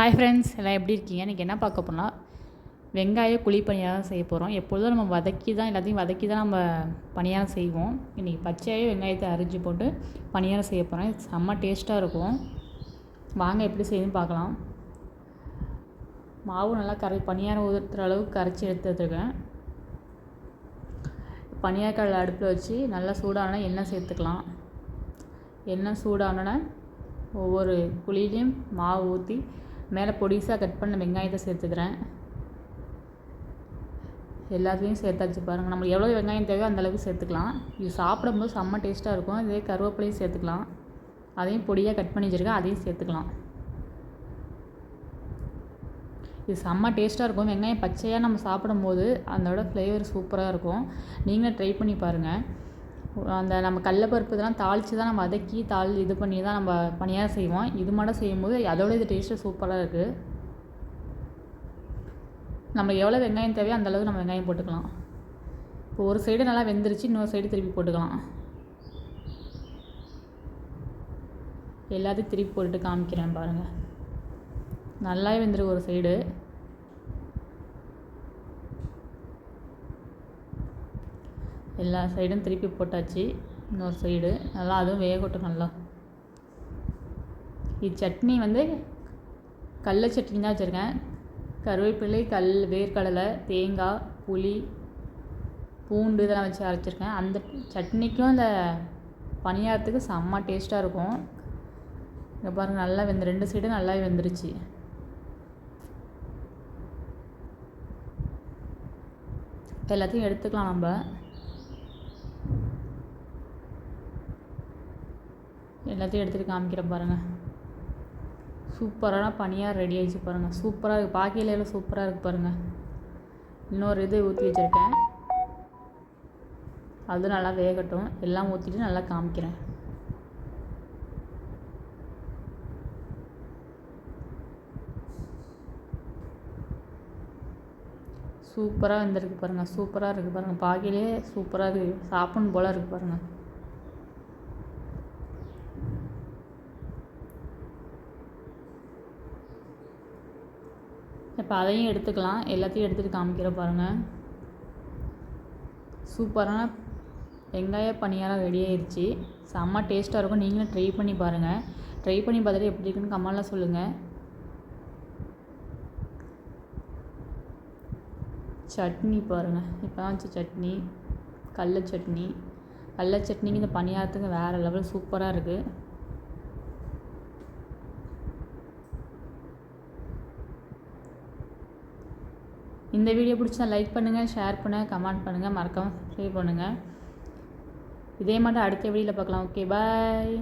Hi friends எல்லாம் எப்படி இருக்கீங்க? இன்றைக்கி என்ன பார்க்க போனால் வெங்காய குழி பணியாரம் செய்ய போகிறோம் எப்பொழுதும் நம்ம வதக்கி தான் எல்லாத்தையும் வதக்கி தான் நம்ம பணியாரம் செய்வோம். இன்றைக்கி பச்சையாகவே வெங்காயத்தை அரிஞ்சு போட்டு பணியாரம் செய்ய போகிறோம் செம்ம டேஸ்ட்டாக இருக்கும். வாங்க எப்படி செய்யுதுன்னு பார்க்கலாம். மாவு நல்லா கரை பணியாரம் ஊற்றுற அளவுக்கு கரைச்சி எடுத்து வச்சுருக்கேன். பனியாக்கடலை அடுப்பில் வச்சு நல்லா சூடான எண்ணெய் சேர்த்துக்கலாம். எண்ணெய் சூடானோன்னே ஒவ்வொரு குழியிலையும் மாவு ஊற்றி மேலே பொடிசாக கட் பண்ண வெங்காயத்தை சேர்த்துக்கிறேன். எல்லாத்தையும் சேர்த்தாச்சு பாருங்கள் நம்மளுக்கு எவ்வளோ வெங்காயம் தேவையோ அந்தளவுக்கு சேர்த்துக்கலாம். இது சாப்பிடும்போது செம்ம டேஸ்ட்டாக இருக்கும். இதே கருவேப்பிலையும் சேர்த்துக்கலாம். அதையும் பொடியாக கட் பண்ணி வச்சுருக்கேன். அதையும் சேர்த்துக்கலாம். இது செம்ம டேஸ்ட்டாக இருக்கும். வெங்காயம் பச்சையாக நம்ம சாப்பிடும்போது அதோட ஃப்ளேவர் சூப்பராக இருக்கும். நீங்களும் ட்ரை பண்ணி பாருங்கள் அந்த நம்ம கடலப்பருப்பு இதெல்லாம் தாளித்து தான் நம்ம வதக்கி தாள் இது பண்ணி தான் நம்ம பணியாரம் செய்வோம். இது மட்டும் செய்யும்போது அதோட இது டேஸ்ட்டு சூப்பராக இருக்குது நம்ம எவ்வளோ வெங்காயம் தேவையோ அந்தளவுக்கு நம்ம வெங்காயம் போட்டுக்கலாம். இப்போ ஒரு சைடு நல்லா வெந்துருச்சு இன்னொரு சைடு திருப்பி போட்டுக்கலாம். எல்லாத்தையும் திருப்பி போட்டுட்டு காமிக்கிறேன் பாருங்கள் நல்லாவே வெந்துருக்கு ஒரு சைடு எல்லா சைடும் திருப்பி போட்டாச்சு. இன்னொரு சைடு. நல்லா அதுவும் வேகட்டும் நல்லா. இது சட்னி வந்து கடல சட்னி தான் வச்சுருக்கேன். கருவேப்பிலை கல் வேர்க்கடலை தேங்காய் புளி பூண்டு இதெல்லாம் வச்சு அரைச்சிருக்கேன். அந்த சட்னிக்கும் அந்த பணியாரத்துக்கு செம்ம டேஸ்ட்டாக இருக்கும். இங்கே பாருங்கள் நல்லா வெந்து ரெண்டு சைடும் நல்லாவே வெந்துருச்சு. எல்லாத்தையும் எடுத்துக்கலாம் நம்ம. எல்லாத்தையும் எடுத்துகிட்டு காமிக்கிறேன் பாருங்கள் சூப்பரான பனியாக ரெடி ஆகிடுச்சு பாருங்கள் சூப்பராக இருக்குது பாக்கையில் எல்லாம் சூப்பராக இருக்குது பாருங்கள் இன்னொரு இது ஊற்றி வச்சுருக்கேன். அது நல்லா வேகட்டும். எல்லாம் ஊற்றிட்டு நல்லா காமிக்கிறேன். சூப்பராக வந்துருக்கு பாருங்கள் சூப்பராக இருக்குது பாருங்கள் பாக்கிலே சூப்பராக இருக்குது சாப்பிடணும் போல் இருக்குது பாருங்கள் இப்போ அதையும் எடுத்துக்கலாம். எல்லாத்தையும் எடுத்துகிட்டு காமிக்கிற பாருங்கள் சூப்பரான வெங்காய பணியாரம் ரெடி ஆயிடுச்சு செம்ம டேஸ்ட்டாக இருக்கும். நீங்களும் ட்ரை பண்ணி பாருங்கள் ட்ரை பண்ணி பார்த்துட்டு எப்படி இருக்குன்னு கமெண்ட்லாம் சொல்லுங்கள் சட்னி பாருங்கள் இப்போ தான் வச்சு சட்னி கடல சட்னி. கடல சட்னிக்கு இந்த பணியாரத்துக்கு வேறு லெவல் சூப்பராக இருக்குது இந்த வீடியோ பிடிச்சா லைக் பண்ணுங்கள் ஷேர் பண்ணுங்கள் கமெண்ட் பண்ணுங்கள் மறக்காமல் சப்ஸ்கிரைப் பண்ணுங்கள் இதே மாட்டோம் அடுத்த வீடியோவில் பார்க்கலாம். Okay bye.